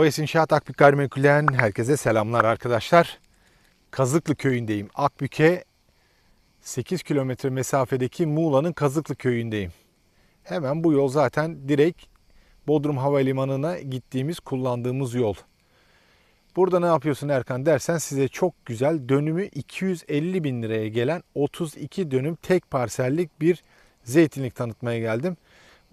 OS İnşaat Akbük Gayrimenkul'den herkese selamlar arkadaşlar. Kazıklı köyündeyim. Akbük'e 8 kilometre mesafedeki Muğla'nın Kazıklı köyündeyim. Hemen bu yol zaten direkt Bodrum Havalimanı'na gittiğimiz, kullandığımız yol. Burada ne yapıyorsun Erkan dersen size çok güzel dönümü 250 bin liraya gelen 32 dönüm tek parsellik bir zeytinlik tanıtmaya geldim.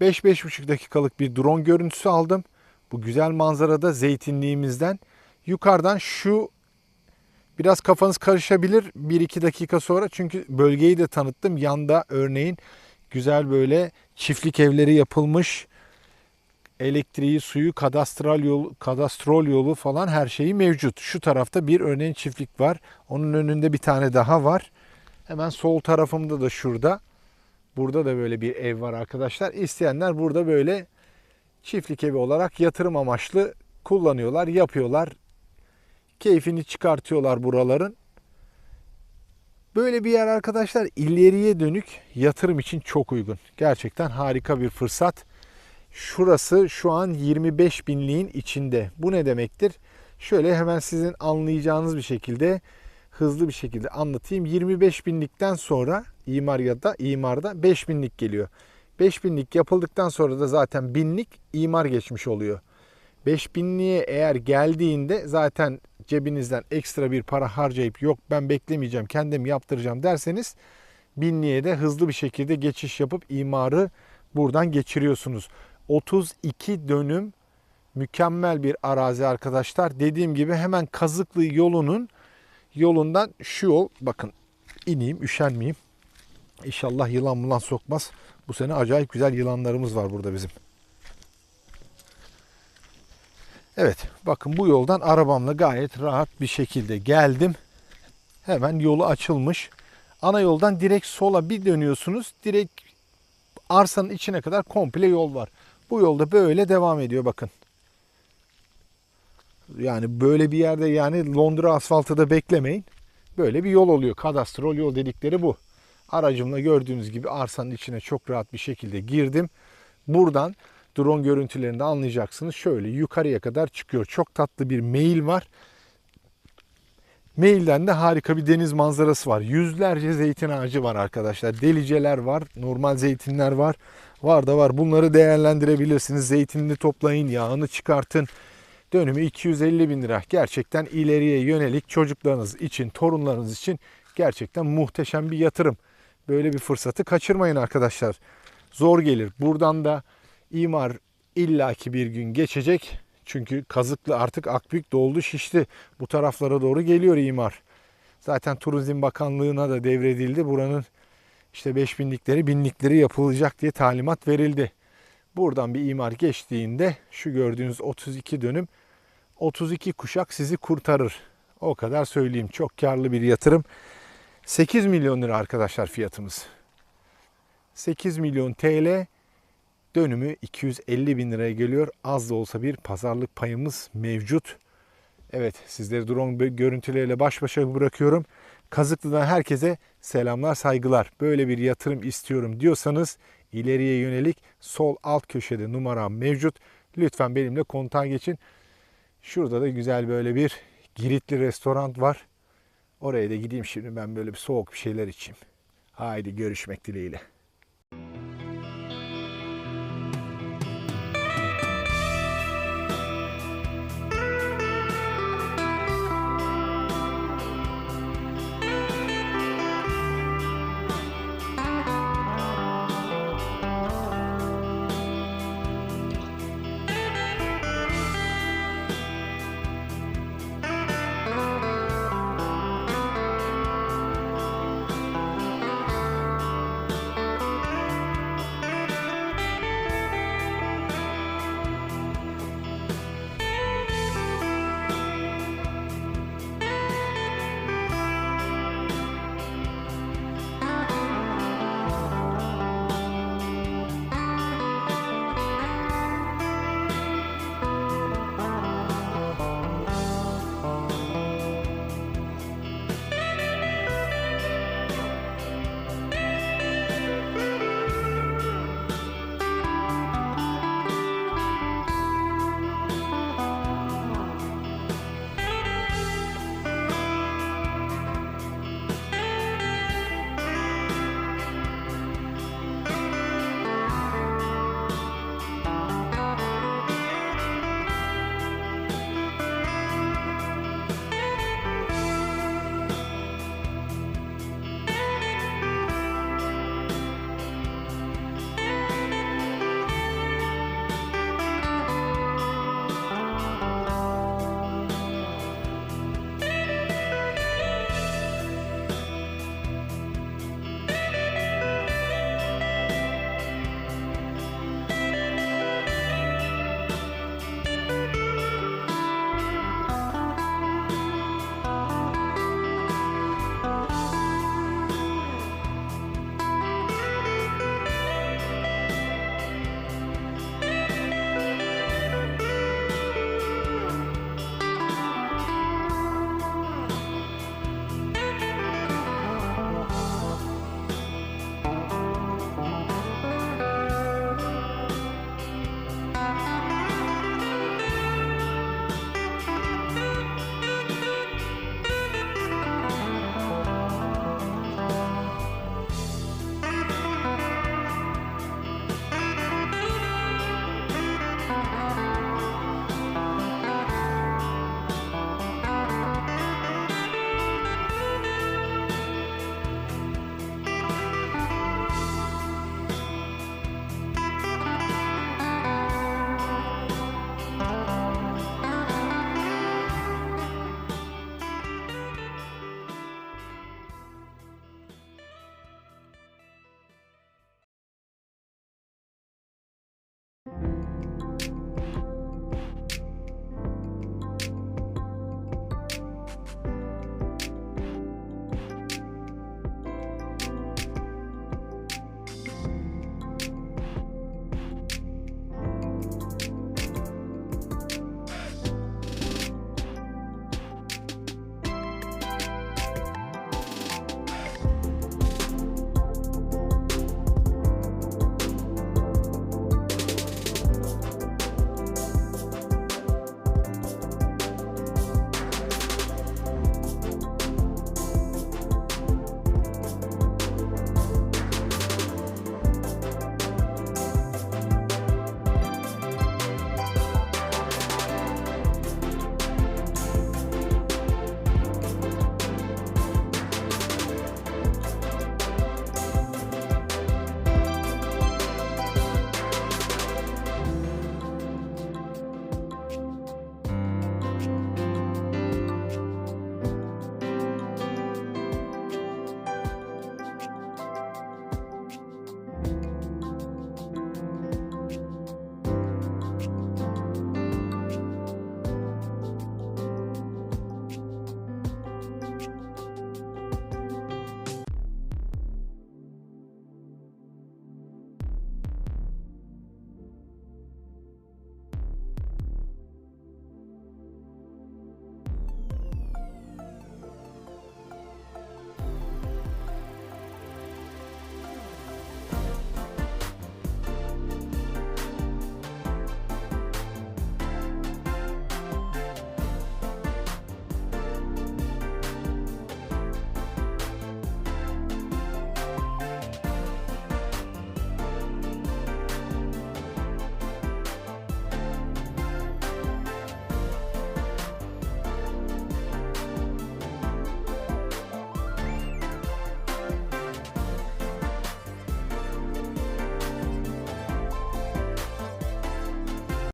5-5,5 dakikalık bir drone görüntüsü aldım. Bu güzel manzarada zeytinliğimizden yukarıdan şu biraz kafanız karışabilir 1-2 dakika sonra çünkü bölgeyi de tanıttım. Yanda örneğin güzel böyle çiftlik evleri yapılmış elektriği, suyu, kadastral yolu, kadastrol yolu falan her şeyi mevcut. Şu tarafta bir örneğin çiftlik var. Onun önünde bir tane daha var. Hemen sol tarafımda da şurada. Burada da böyle bir ev var arkadaşlar. İsteyenler burada böyle çiftlik evi olarak yatırım amaçlı kullanıyorlar, yapıyorlar. Keyfini çıkartıyorlar buraların. Böyle bir yer arkadaşlar ileriye dönük yatırım için çok uygun. Gerçekten harika bir fırsat. Şurası şu an 25 binliğin içinde. Bu ne demektir? Şöyle hemen sizin anlayacağınız bir şekilde hızlı bir şekilde anlatayım. 25 binlikten sonra imar ya da imarda 5 binlik geliyor. 5 binlik yapıldıktan sonra da zaten binlik imar geçmiş oluyor. 5 binliğe eğer geldiğinde zaten cebinizden ekstra bir para harcayıp yok ben beklemeyeceğim kendim yaptıracağım derseniz binliğe de hızlı bir şekilde geçiş yapıp imarı buradan geçiriyorsunuz. 32 dönüm mükemmel bir arazi arkadaşlar. Dediğim gibi hemen Kazıklı yolunun yolundan şu yol bakın ineyim üşenmeyeyim. İnşallah yılan mulan sokmaz. Bu sene acayip güzel yılanlarımız var burada bizim. Evet bakın bu yoldan arabamla gayet rahat bir şekilde geldim. Hemen yolu açılmış. Ana yoldan direkt sola bir dönüyorsunuz. Direkt arsanın içine kadar komple yol var. Bu yolda böyle devam ediyor bakın. Yani böyle bir yerde yani Londra asfaltı da beklemeyin. Böyle bir yol oluyor. Kadastrol yol dedikleri bu. Aracımla gördüğünüz gibi arsanın içine çok rahat bir şekilde girdim. Buradan drone görüntülerinde anlayacaksınız. Şöyle yukarıya kadar çıkıyor. Çok tatlı bir mail var. Mailden de harika bir deniz manzarası var. Yüzlerce zeytin ağacı var arkadaşlar. Deliceler var, normal zeytinler var. Var da var. Bunları değerlendirebilirsiniz. Zeytinini toplayın, yağını çıkartın. Dönümü 250 bin lira. Gerçekten ileriye yönelik çocuklarınız için, torunlarınız için gerçekten muhteşem bir yatırım. Böyle bir fırsatı kaçırmayın arkadaşlar. Zor gelir. Buradan da imar illaki bir gün geçecek. Çünkü Kazıklı artık Akbük doldu şişti. Bu taraflara doğru geliyor imar. Zaten Turizm Bakanlığı'na da devredildi. Buranın işte 5000'likleri, binlikleri yapılacak diye talimat verildi. Buradan bir imar geçtiğinde şu gördüğünüz 32 dönüm 32 kuşak sizi kurtarır. O kadar söyleyeyim. Çok karlı bir yatırım. 8 milyon lira arkadaşlar fiyatımız. 8 milyon TL dönümü 250 bin liraya geliyor. Az da olsa bir pazarlık payımız mevcut. Evet sizleri drone görüntüleriyle baş başa bırakıyorum. Kazıklı'dan herkese selamlar saygılar. Böyle bir yatırım istiyorum diyorsanız ileriye yönelik sol alt köşede numaram mevcut. Lütfen benimle kontağa geçin. Şurada da güzel böyle bir Giritli restoran var. Oraya da gideyim şimdi ben böyle bir soğuk bir şeyler içeyim. Haydi görüşmek dileğiyle.